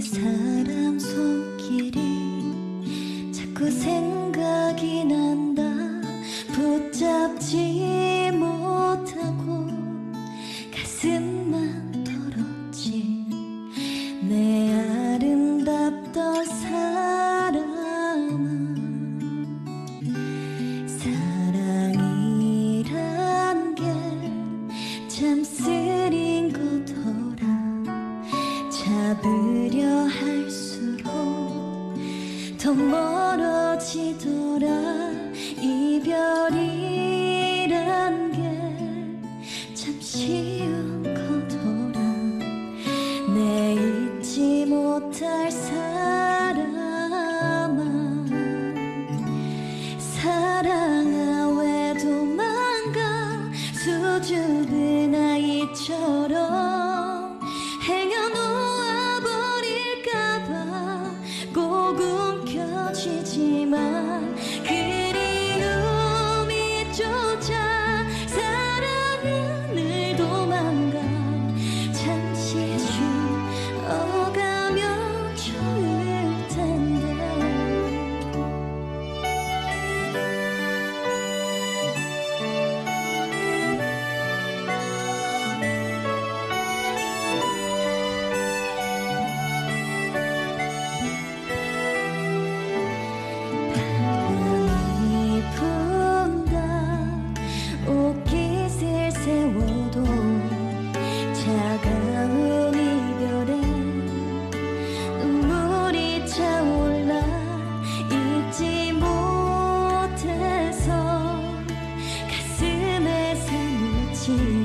사람 손길이 자꾸 생각이 난다. 붙잡지 못하고 가슴만 떨어진 내 아름답던 사람아 사랑이란 게 참 쓰리 잡으려 할수록 더 멀어지더라. 이별이란 게 참 쉬운 거더라. 내 잊지 못할 사람아. 사랑아 왜 도망가? 수줍은 움켜쥐지만 그 情。